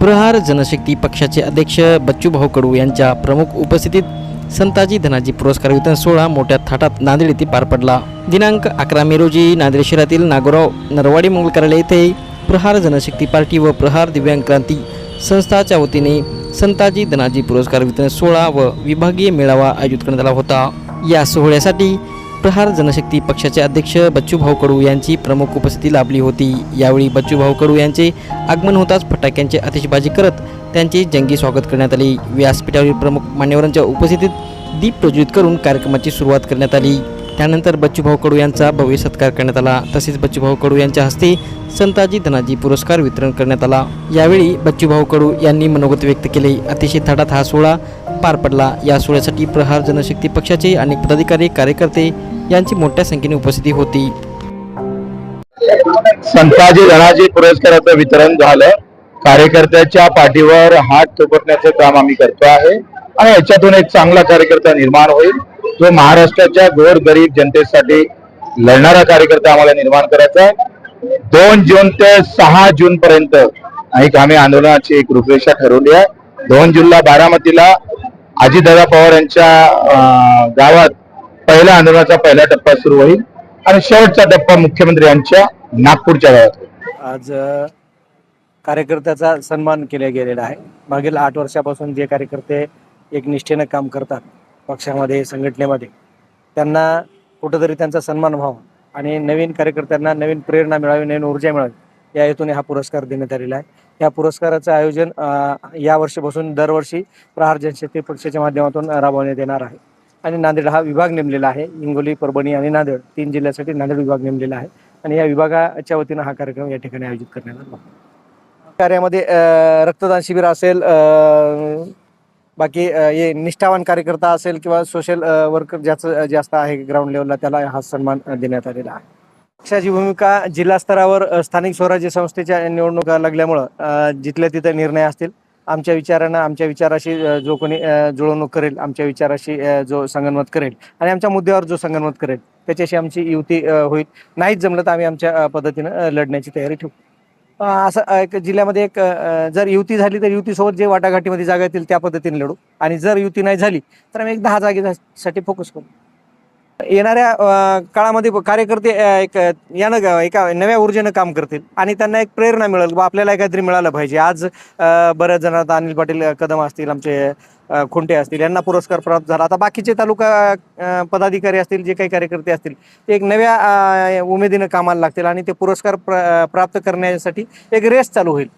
प्रहार जनशक्ती पक्षाचे अध्यक्ष बच्चूभाऊ कडू यांच्या प्रमुख उपस्थितीत संताजी धनाजी पुरस्कार वितरण सोहळा मोठ्या थाटात नांदेड येथे पार पडला. दिनांक अकरा मे रोजी नांदेड शहरातील नागोराव नरवाडी मंगल कार्यालय येथे प्रहार जनशक्ती पार्टी व प्रहार दिव्यांग क्रांती संस्थाच्या वतीने संताजी धनाजी पुरस्कार वितरण सोहळा व विभागीय मेळावा आयोजित करण्यात आला होता. या सोहळ्यासाठी प्रहार जनशक्ती पक्षाचे अध्यक्ष बच्चूभाऊ कडू यांची प्रमुख उपस्थिती लाभली होती. यावेळी बच्चूभाऊ कडू यांचे आगमन होताच फटाक्यांचे आतिषबाजी करत त्यांचे जंगी स्वागत करण्यात आले. व्यासपीठावरील प्रमुख मान्यवरांच्या उपस्थितीत दीप प्रज्वलित करून कार्यक्रमाची सुरुवात करण्यात आली. त्यानंतर बच्चूभाऊ कडू यांचा भव्य सत्कार करण्यात आला. तसेच बच्चूभाऊ कडू यांच्या हस्ते संताजी धनाजी पुरस्कार वितरण करण्यात आला. यावेळी बच्चूभाऊ कडू यांनी मनोगत व्यक्त केले. अतिशय थाटात हा सोहळा पार पडला. या सोहळ्यासाठी प्रहार जनशक्ती पक्षाचे अनेक पदाधिकारी कार्यकर्ते यांची मोठ्या संख्येने उपस्थिती होती. संताजी धनाजी पुरस्काराचं वितरण झालं. कार्यकर्त्याच्या पाठीवर हात थोपटण्याचं काम आम्ही करतो आहे. आणि याच्यातून एक चांगला कार्यकर्ता निर्माण होईल. तो महाराष्ट्राच्या गोर गरीब जनतेसाठी लढणारा कार्यकर्ता आम्हाला निर्माण करायचा आहे. दोन जून ते सहा जून पर्यंत एक आम्ही आंदोलनाची एक रूपरेषा ठरवली आहे. दोन जूनला बारामतीला अजितदादा पवार यांच्या गावात पहिल्या आंदोलनाचा पहिला टप्पा सुरू होईल आणि शेवटचा टप्पा मुख्यमंत्री यांच्या नागपूरच्या गावात आज कार्यकर्त्याचा सन्मान केला गेलेला आहे. मागील आठ वर्षापासून जे कार्यकर्ते एक निष्ठेनं काम करतात पक्षामध्ये संघटनेमध्ये त्यांना कुठंतरी त्यांचा सन्मान व्हावा आणि नवीन कार्यकर्त्यांना नवीन प्रेरणा मिळावी नवीन ऊर्जा मिळावी या हेतूने हा पुरस्कार देण्यात आलेला आहे. या पुरस्काराचं आयोजन या वर्षीपासून दरवर्षी प्रहार जनशक्ती पक्षाच्या माध्यमातून राबवण्यात येणार आहे. आणि नांदेड हा विभाग नेमलेला आहे. हिंगोली परभणी आणि नांदेड तीन जिल्ह्यासाठी नांदेड विभाग नेमलेला आहे. आणि या विभागाच्या वतीनं हा कार्यक्रम या ठिकाणी आयोजित करण्यात आला. कार्यामध्ये रक्तदान शिबिर असेल बाकी हे निष्ठावान कार्यकर्ता असेल किंवा सोशल वर्कर ज्याचं जास्त आहे ग्राउंड लेवलला त्याला हा सन्मान देण्यात आलेला आहे. पक्षाची भूमिका जिल्हा स्तरावर स्थानिक स्वराज्य संस्थेच्या निवडणुका लागल्यामुळं जिथल्या तिथे निर्णय असतील आमच्या विचारानं आमच्या विचाराशी जो कोणी जुळवणूक करेल आमच्या विचाराशी जो संगनमत करेल आणि आमच्या मुद्द्यावर जो संगनमत करेल त्याच्याशी आमची युती होईल. नाहीच जमलं तर आम्ही आमच्या पद्धतीनं लढण्याची तयारी ठेवू. असं एक जिल्ह्यामध्ये एक जर युती झाली तर युतीसोबत जे वाटाघाटीमध्ये जागा येतील त्या पद्धतीने लढू. आणि जर युती नाही झाली तर आम्ही एक दहा जागेसाठी फोकस करू. येणाऱ्या काळामध्ये कार्यकर्ते एक यानं ग- एका नव्या ऊर्जेनं काम करतील आणि त्यांना एक प्रेरणा मिळेल. बा आपल्याला काहीतरी मिळालं पाहिजे. आज बऱ्याच जण आता अनिल पाटील कदम असतील आमचे खुंटे असतील यांना पुरस्कार प्राप्त झाला. आता बाकीचे तालुका पदाधिकारी असतील जे काही कार्यकर्ते असतील ते एक नव्या उमेदीनं कामाला लागतील आणि ते पुरस्कार प्र प्राप्त करण्यासाठी एक रेस चालू होईल.